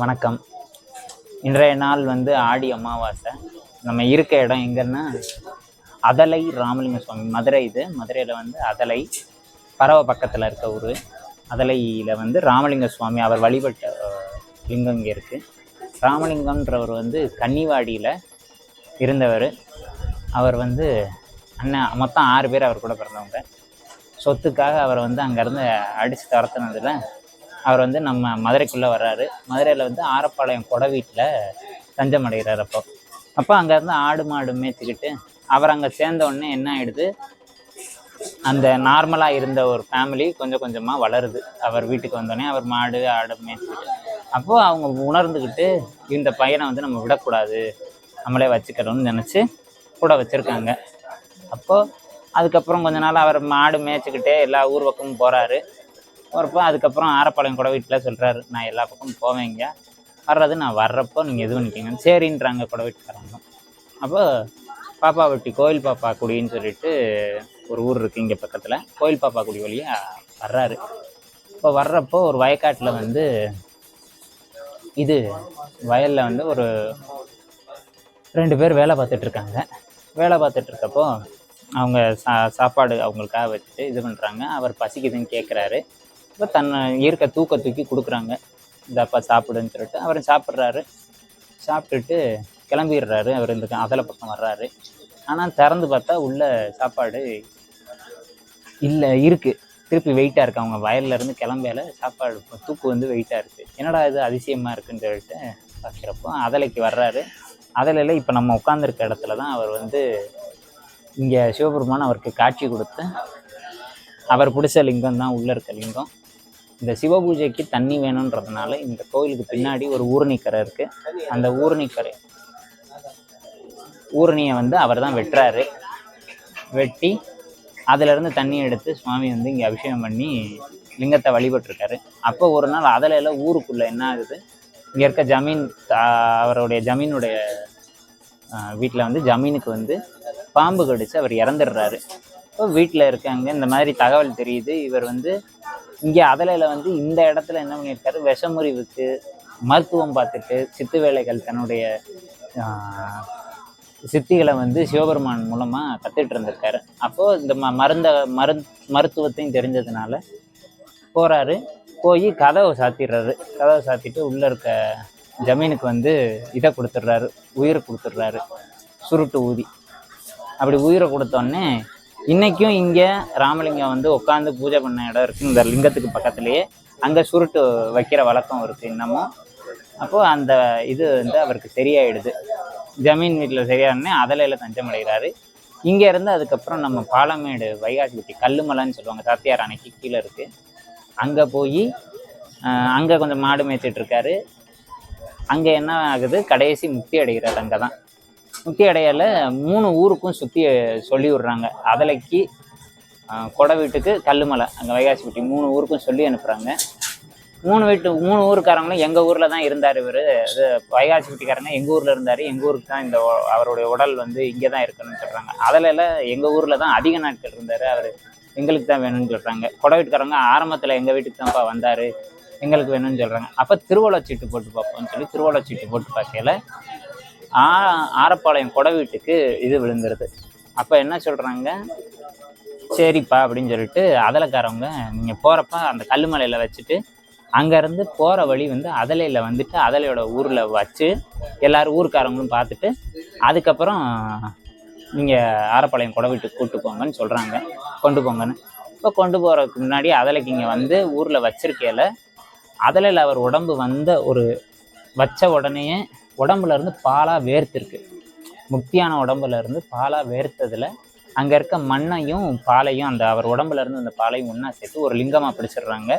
வணக்கம். இன்றைய நாள் வந்து ஆடி அமாவாசை. நம்ம இருக்க இடம் எங்கன்னா அதலை ராமலிங்க சுவாமி மதுரை இது. மதுரையில் வந்து அதலை பறவை பக்கத்தில் இருக்க ஊர். அதலையில் வந்து ராமலிங்க சுவாமி அவர் வழிபட்ட லிங்கம் இங்கே இருக்குது ராமலிங்கம்ன்றவர் வந்து கன்னிவாடியில் இருந்தவர். அவர் வந்து அண்ணன் மொத்தம் ஆறு பேர் அவர் கூட பிறந்தவங்க. சொத்துக்காக அவரை வந்து அங்கேருந்து அடித்து துரத்துனதில் அவர் வந்து நம்ம மதுரைக்குள்ளே வர்றாரு. மதுரையில் வந்து ஆரப்பாளையம் கொடை வீட்டில் தஞ்சம் அடைகிறார் அப்போ. அப்போ அங்கேருந்து ஆடு மாடு மேய்ச்சிக்கிட்டு அவர் அங்கே சேர்ந்த உடனே என்ன ஆயிடுது? அந்த நார்மலாக இருந்த ஒரு ஃபேமிலி கொஞ்சம் கொஞ்சமாக வளருது. அவர் வீட்டுக்கு வந்தோடனே அவர் மாடு ஆடு மேய்ச்சிக்கிட்டு அப்போது அவங்க உணர்ந்துக்கிட்டு இந்த பையனை வந்து நம்ம விடக்கூடாது. நம்மளே வச்சுக்கிறோம்னு நினச்சி கூட வச்சுருக்காங்க. அப்போது அதுக்கப்புறம் கொஞ்ச நாள் அவர் மாடு மேய்ச்சிக்கிட்டே எல்லா ஊர் பக்கமும் போகிறாரு போகிறப்போ அதுக்கப்புறம் ஆரப்பாளையம் கூட வீட்டில் சொல்கிறாரு நான் எல்லா பக்கமும் போவேங்க வர்றது நான் வர்றப்போ நீங்கள் இது பண்ணிக்கோங்க சரின்றாங்க கூட வீட்டுக்காரங்க. அப்போ பாப்பா வெட்டி கோயில் பாப்பா குடின்னு சொல்லிட்டு ஒரு ஊர் இருக்குது இங்கே பக்கத்தில். கோயில் பாப்பா குடி வழியாக வர்றாரு. இப்போ வர்றப்போ ஒரு வயக்காட்டில் வந்து இது வயலில் வந்து ஒரு ரெண்டு பேர் வேலை பார்த்துட்ருக்காங்க வேலை பார்த்துட்ருக்கப்போ அவங்க சா சாப்பாடு அவங்களுக்காக வச்சுட்டு இது பண்ணுறாங்க அவர் பசிக்குதுன்னு கேட்குறாரு இப்போ தன்னை இருக்க தூக்க தூக்கி கொடுக்குறாங்க. இந்தப்பா சாப்பிடுன்னு சொல்லிட்டு அவர் சாப்பிட்றாரு. சாப்பிட்டுட்டு கிளம்பிடுறாரு. அவர் இந்த அதலை பக்கம் வர்றாரு. ஆனால் திறந்து பார்த்தா உள்ள சாப்பாடு இல்லை இருக்குது திருப்பி வெயிட்டாக இருக்குது அவங்க வயல்ல இருந்து கிளம்பையில சாப்பாடு தூக்கு வந்து வெயிட்டாக இருக்குது என்னடா இது அதிசயமாக இருக்குன்னு சொல்லிட்டு பார்க்குறப்போ அதலைக்கு வர்றாரு. அதில் இப்போ நம்ம உட்காந்துருக்க இடத்துல தான் அவர் வந்து இங்கே சிவபெருமான் அவருக்கு காட்சி கொடுத்து அவர் பிடிச்ச லிங்கம் தான் உள்ளே இருக்க லிங்கம். இந்த சிவ பூஜைக்கு தண்ணி வேணுன்றதுனால இந்த கோயிலுக்கு பின்னாடி ஒரு ஊரணிக்கரை இருக்குது அந்த ஊரணிக்கரை ஊரணியை வந்து அவர் தான் வெட்டுறாரு. வெட்டி அதிலிருந்து தண்ணி எடுத்து சுவாமி வந்து இங்கே அபிஷேகம் பண்ணி லிங்கத்தை வழிபட்டிருக்காரு. அப்போ ஒரு நாள் அதில் ஊருக்குள்ளே என்ன ஆகுது? இங்கே இருக்க ஜமீன் அவருடைய ஜமீனுடைய வீட்டில் வந்து ஜமீனுக்கு வந்து பாம்பு கடிச்சு அவர் இறந்துடுறாரு. இப்போ வீட்டில் இருக்காங்க. இந்த மாதிரி தகவல் தெரியுது. இவர் வந்து இங்கே அதலையில் வந்து இந்த இடத்துல என்ன பண்ணியிருக்காரு? விஷமுறிவுக்கு மருத்துவம் பார்த்துட்டு சித்து வேலைகள் தன்னுடைய சித்திகளை வந்து சிவபெருமான் மூலமாக கற்றுட்டு இருந்திருக்காரு. அப்போது இந்த ம மருந்த மரு மருத்துவத்தையும் தெரிஞ்சதுனால போகிறாரு போய் கதவை சாத்திடுறாரு. கதவை சாத்திட்டு உள்ளே இருக்க ஜமீனுக்கு வந்து இதை கொடுத்துட்றாரு. உயிரை கொடுத்துட்றாரு. சுருட்டு ஊதி. அப்படி உயிரை கொடுத்தோடனே இன்றைக்கும் இங்கே ராமலிங்கம் வந்து உட்காந்து பூஜை பண்ண இடம் இருக்குது இந்த லிங்கத்துக்கு பக்கத்துலேயே. அங்கே சுருட்டு வைக்கிற வழக்கம் இருக்குது இன்னமும். அப்போது அந்த இது வந்து அவருக்கு சரியாயிடுது. ஜமீன் வீட்டில் சரியானே அதலையில் தஞ்சம் அடைகிறாரு. இங்கே இருந்து அதுக்கப்புறம் நம்ம பாலமேடு வைகாசிபட்டி கல்லுமலைன்னு சொல்லுவாங்க. சாத்தியார் அணைக்கு கீழே இருக்குது அங்கே போய் அங்கே கொஞ்சம் மாடு மேய்ச்சிட்ருக்காரு அங்கே என்ன ஆகுது? கடைசி முக்தி அடைகிறார் அங்கே தான் முக்கிய அடையல. மூணு ஊருக்கும் சுற்றி சொல்லி விடுறாங்க. அதலைக்கு கொடை வீட்டுக்கு கல்லுமலை. அங்கே வைகாசிப்பட்டி மூணு ஊருக்கும் சொல்லி அனுப்புகிறாங்க மூணு வீட்டு மூணு ஊருக்காரங்களும் எங்கள் ஊரில் தான் இருந்தார் இவர். இது வைகாசிப்பட்டிக்காரங்க எங்கள் ஊரில் இருந்தார். எங்கள் ஊருக்கு தான் இந்த அவருடைய உடல் வந்து இங்கே தான் இருக்கணும்னு சொல்கிறாங்க அதில் எங்கள் ஊரில் தான் அதிக நாட்கள் இருந்தார். அவர் எங்களுக்கு தான் வேணும்னு சொல்கிறாங்க கொடை வீட்டுக்காரங்க ஆரம்பத்தில் எங்கள் வீட்டுக்கு தான்ப்பா வந்தார். எங்களுக்கு வேணும்னு சொல்கிறாங்க அப்போ திருவள்ளச்சீட்டு போட்டு பார்ப்போம்னு சொல்லி திருவள்ளச்சீட்டு போட்டு பார்க்கையில் ஆ ஆரப்பாளையம் கொடை வீட்டுக்கு இது விழுந்துருது. அப்போ என்ன சொல்கிறாங்க சரிப்பா அப்படின்னு சொல்லிட்டு அதலைக்காரவங்க நீங்கள் போகிறப்ப அந்த கல்லுமலையில் வச்சுட்டு அங்கேருந்து போகிற வழி வந்து அதலையில் வந்துட்டு அதலையோட ஊரில் வச்சு எல்லோரும் ஊருக்காரங்களும் பார்த்துட்டு அதுக்கப்புறம் நீங்கள் ஆரப்பாளையம் கொடை வீட்டுக்கு கூப்பிட்டு போங்கன்னு சொல்கிறாங்க கொண்டு போங்கன்னு. இப்போ கொண்டு போகிறதுக்கு முன்னாடி அதலைக்கு இங்கே வந்து ஊரில் வச்சிருக்கையில அதலையில் அவர் உடம்பு வந்த ஒரு வச்ச உடனேயே உடம்புல இருந்து பாலாக வேர்த்திருக்கு. முக்தியான உடம்புல இருந்து பாலாக வேர்த்ததுல அங்கே இருக்க மண்ணையும் பாலையும் அந்த அவர் உடம்புல இருந்து அந்த பாலையும் ஒன்றா சேர்த்து ஒரு லிங்கமாக பிடிச்சிடுறாங்க.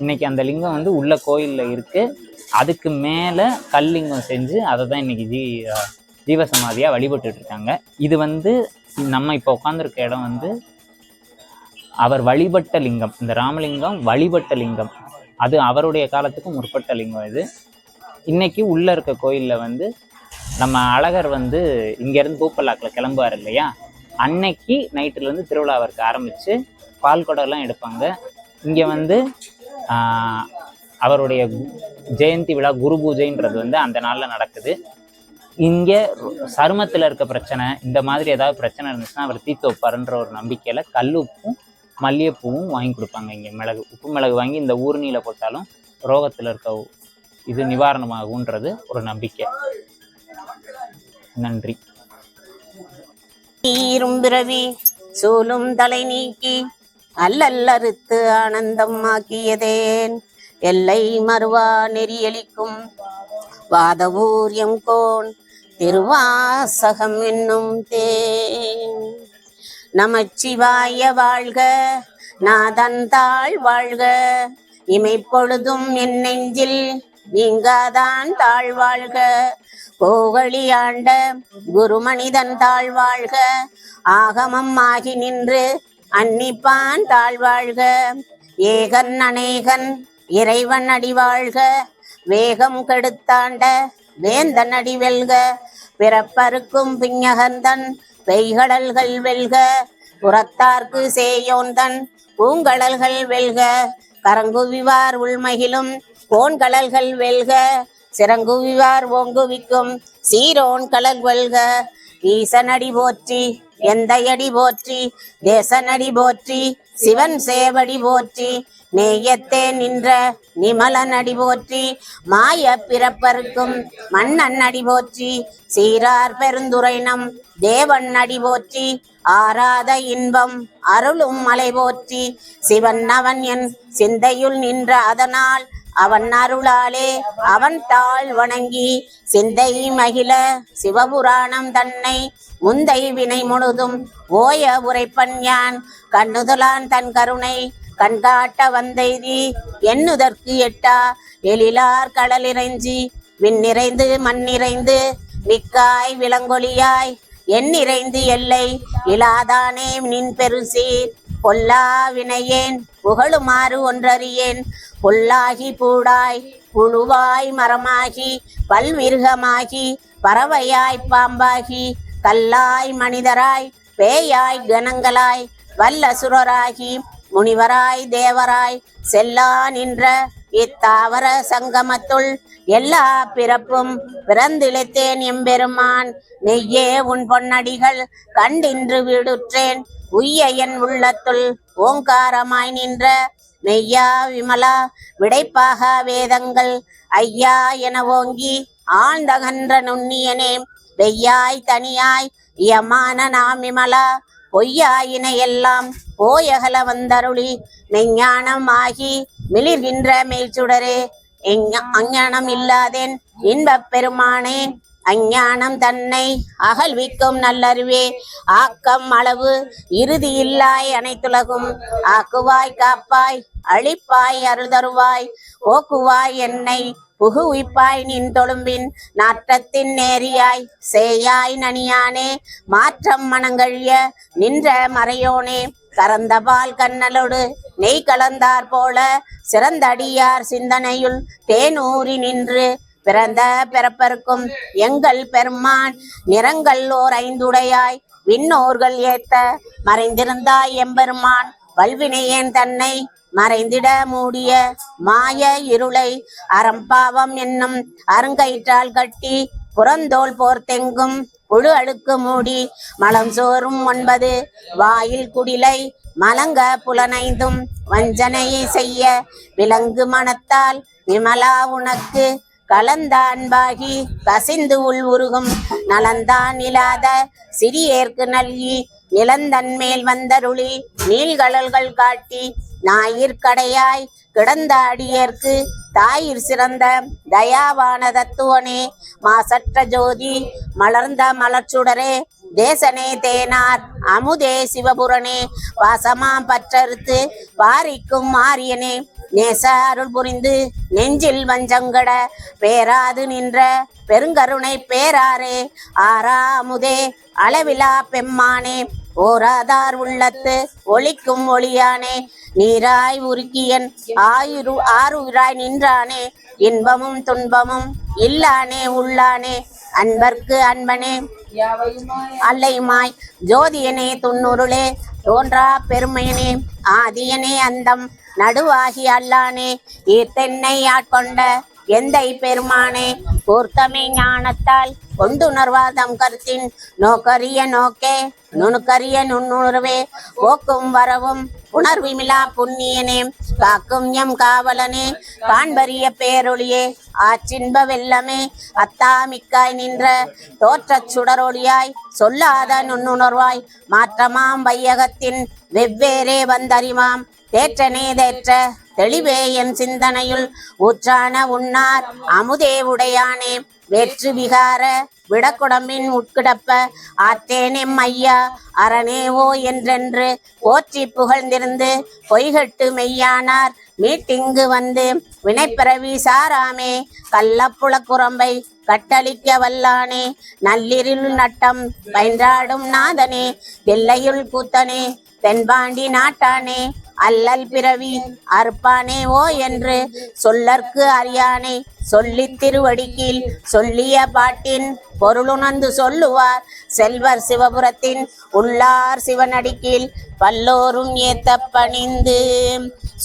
இன்னைக்கு அந்த லிங்கம் வந்து உள்ள கோயிலில் இருக்கு. அதுக்கு மேலே கல்லிங்கம் செஞ்சு அதை தான் இன்னைக்கு ஜீ ஜீவசமாதியாக வழிபட்டுட்டு இருக்காங்க இது வந்து நம்ம இப்போ உட்காந்துருக்க இடம் வந்து அவர் வழிபட்ட லிங்கம். இந்த ராமலிங்கம் வழிபட்ட லிங்கம். அது அவருடைய காலத்துக்கு முற்பட்ட லிங்கம் இது. இன்னைக்கு உள்ள இருக்க கோயிலில் வந்து நம்ம அழகர் வந்து இங்கேருந்து பூப்பல்லாக்கில் கிளம்புவார் இல்லையா? அன்னைக்கு நைட்டுலேருந்து திருவிழாவிற்கு ஆரம்பித்து பால் குடம்லாம் எடுப்பாங்க. இங்கே வந்து அவருடைய ஜெயந்தி விழா குரு பூஜைன்றது வந்து அந்த நாளில் நடக்குது. இங்கே சருமத்தில் இருக்க பிரச்சனை இந்த மாதிரி ஏதாவது பிரச்சனை இருந்துச்சுன்னா அவர் தீர்த்து வைப்பாருன்ற ஒரு நம்பிக்கையில் கல் உப்பும் மல்லிகைப்பூவும் வாங்கி கொடுப்பாங்க இங்கே மிளகு உப்பு மிளகு வாங்கி இந்த ஊர்னியில் போட்டாலும் ரோகத்தில் இருக்க இது நிவாரணமாகுன்றது ஒரு நம்பிக்கை. நன்றி. தீரும் பிறவி சூலும் தலை நீக்கி அல்லல்லறுத்து ஆனந்தம் ஆக்கியதேன். எல்லை மறுவா நெறியளிக்கும் வாதவூரியம் கோன் திருவாசகம் என்னும் தேன். நமச்சிவாய வாழ்க நாதன் தாழ் வாழ்க இமைப்பொழுதும் என் நெஞ்சில் நீங்காதான் தாழ்வாழ்க. கோகழி ஆண்ட குருமனிதன் தாழ்வாழ்க. ஆகமம் ஆகி நின்று அன்னிப்பான் தாழ்வாழ்க. ஏகன் அநேகன் இறைவன் அடிவாழ்க. வேகம் கெடுத்தாண்ட வேந்தன் அடி வெல்க. பிறப்பருக்கும் பிஞகந்தன் பெய்கடல்கள் வெல்க. புறத்தார்க்கு சேயோந்தன் பூங்கடல்கள் வெல்க. கரங்குவிவார் உள்மகிலும் கோன்கடல்கள் வெல்க சிறங்குவிவார் ஓங்குவிக்கும். சீரோன் கடல் வெல்க ஈசனடி போற்றி எந்தையடி போற்றி தேசனடி போற்றி சிவன் சேவடி போற்றி நேயத்தே நின்ற நிமலன் அடி போற்றி மாய பிறப்பருக்கும் மன்னன் அடி போற்றி சீரார் பெருந்துரைனம் தேவன் அடி போற்றி ஆராத இன்பம் அருளும் மலை போற்றி சிவன் அவன் என் சிந்தையுள் நின்ற அதனால் அவன் அருளாலே அவன் தாழ் வணங்கி சிந்தை மகிழ சிவபுராணம் தன்னை முந்தை வினை முழுதும் ஓய உரைப்பன் யான். கண்ணுதலான் தன் கருணை கண்காட்ட வந்தெய்தி எண்ணுதற்கு எட்டா? எழிலார் கடலிறைஞ்சி விண்ணிறைந்து மண்ணிறைந்து மிக்காய் விலங்கொலியாய் எண்ணிறைந்து எல்லை இலாதானே நின் பெருசீர். பொல்லா வினையேன். புகழுமாறு ஒன்றறியேன். பொல்லாகி பூடாய் புழுவாய் மரமாகி பல்மிருகமாகி பறவையாய் பாம்பாகி கல்லாய் மனிதராய் பேயாய் கணங்களாய் வல்லசுரராகி முனிவராய் தேவராய் செல்லா நின்ற இத்தாவர சங்கமத்துள் எல்லா பிறப்பும் பிறந்திழைத்தேன் எம்பெருமான். நெய்யே உன் பொன்னடிகள் கண்டின்று விடுற்றேன். உய்யன் உள்ளத்துள் ஓங்காரமாய் நின்ற மெய்யா விமலா விடைப்பாக வேதங்கள் ஐயா என ஓங்கி ஆழ்ந்தகன்ற நுண்ணியனே வெய்யாய் தனியாய் யமான நாமிமலா பொய்யாயின எல்லாம் போயகல வந்தருளி மெஞ்ஞானம் ஆகி மிளிர்கின்ற மேல்சுடரே எஞ்ஞ- அஞ்ஞானம் இல்லாதேன் இன்பப் பெருமானேன் அஞ்ஞானம் தன்னை அகழ்விக்கும் நல்லறிவே ஆக்கம் அளவு இறுதி இல்லாய் அனைத்துலகும். ஆக்குவாய் காப்பாய் அழிப்பாய் அருள்தருவாய் ஓக்குவாய் என்னை புகுவிப்பாய் நின் தொழும்பின் நாற்றத்தின் நேரியாய். சேயாய் நனியானே மாற்றம் மனங்கழிய நின்ற மறையோனே. கறந்தபால் கண்ணலோடு நெய் கலந்தார் போல சிறந்தடியார் சிந்தனையுள் தேனூறி நின்று. பிறந்த பிறப்பருக்கும் எங்கள் பெருமான் நிறங்கள் ஓர் ஐந்துடையாய். விண்ணோர்கள் ஏத்த மறைந்திருந்தாய் எம்பெருமான். வல்வினையேன் தன்னை மறைந்திட மூடிய மாய இருளை? அறம்பாவம் என்னும் அருங்கயிற்றால் கட்டி புறந்தோல் போர்த்தெங்கும் புழு அழுக்கு மூடி மலம் சோறும் ஒன்பது வாயில் குடிலை மலங்க புலனைந்தும் வஞ்சனையை செய்ய விலங்கு மனத்தால் விமலா உனக்கு கலந்தான்பாகி பசிந்து கசிந்து உள் உருகும். நலந்தான் இல்லாத சிறியேற்கு நல்கி நிலந்தன் மேல் வந்தருளி நீள்கடல்கள் காட்டி ஞாயிற்கடையாய் கிடந்த அடியேற்கு தாயிற் சிறந்த தயாவான தத்துவனே மாசற்ற ஜோதி மலர்ந்த மலர்ச்சுடரே தேசனே தேனார் அமுதே சிவபுரனே வாசமா பற்றறுத்து பாரிக்கும் மாரியனே நேச அருள் புரிந்து நெஞ்சில் வஞ்சங்கட பேராது நின்ற பெருங்கருணை பேராரே. ஆறாமுதே அளவிலா பெம்மானே ஓராதார் உள்ளத்து ஒளிக்கும் ஒளியானே. நீராய் உருக்கியன் ஆயுரு ஆறுயிராய் நின்றானே. இன்பமும் துன்பமும் இல்லானே உள்ளானே. அன்பர்க்கு அன்பனே. அல்லையுமாய் ஜோதியனே துன்னுருளே. தோன்றா பெருமையனே ஆதியனே அந்தம். நடுவாகி அல்லானே ஈர்த்தென்னை ஆட்கொண்ட எந்தை பெருமானே கூர்த்தமை ஞானத்தால் கொண்டுணர்வாதம் கருத்தின் நோக்கரிய நோக்கே நுணுக்கரிய நுண்ணுணர்வே போக்கும் வரவும் உணர்விமிலா புண்ணியனே காக்கும் எம் காவலனே காண்பரிய பேரொளியே ஆச்சின்ப வெள்ளமே அத்தாமிக்காய் நின்ற தோற்றச் சுடரொளியாய் சொல்லாத நுண்ணுணர்வாய் மாற்றமாம் வையகத்தின் வெவ்வேறே வந்தறிவாம் தேற்றனே தேற்ற தெளிவே என் சிந்தனையுள் ஊற்றான உன்னார் அமுதே உடையானே. வெற்று விகார விடக்குடம்பின் உட்கிடப்ப ஆத்தேனெம் ஐயா அரணேவோ என்றென்று போற்றி புகழ்ந்திருந்து பொய்கட்டு மெய்யானார். மீட்டிங்கு வந்து வினைப்பிறவி சாராமே. கள்ளப்புல குரம்பை கட்டளிக்க வல்லானே நள்ளிருள் நட்டம் பயின்றாடும் நாதனே எல்லையுள் கூத்தனே தென்பாண்டி நாட்டானே அல்லல் பிறவி அற்பானே ஓ என்று சொல்லற்கு அறியானே சொல்லித் திருவடிக்கில் சொல்லிய பாட்டின் பொருளுணர்ந்து சொல்லுவார். செல்வர் சிவபுரத்தின் உள்ளார் சிவனடிக்கில் பல்லோரும் ஏத்த பணிந்து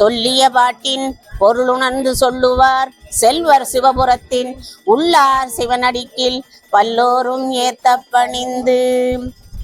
சொல்லிய பாட்டின் பொருளுணர்ந்து சொல்லுவார். செல்வர் சிவபுரத்தின் உள்ளார் சிவனடிக்கில் பல்லோரும் ஏத்த பணிந்து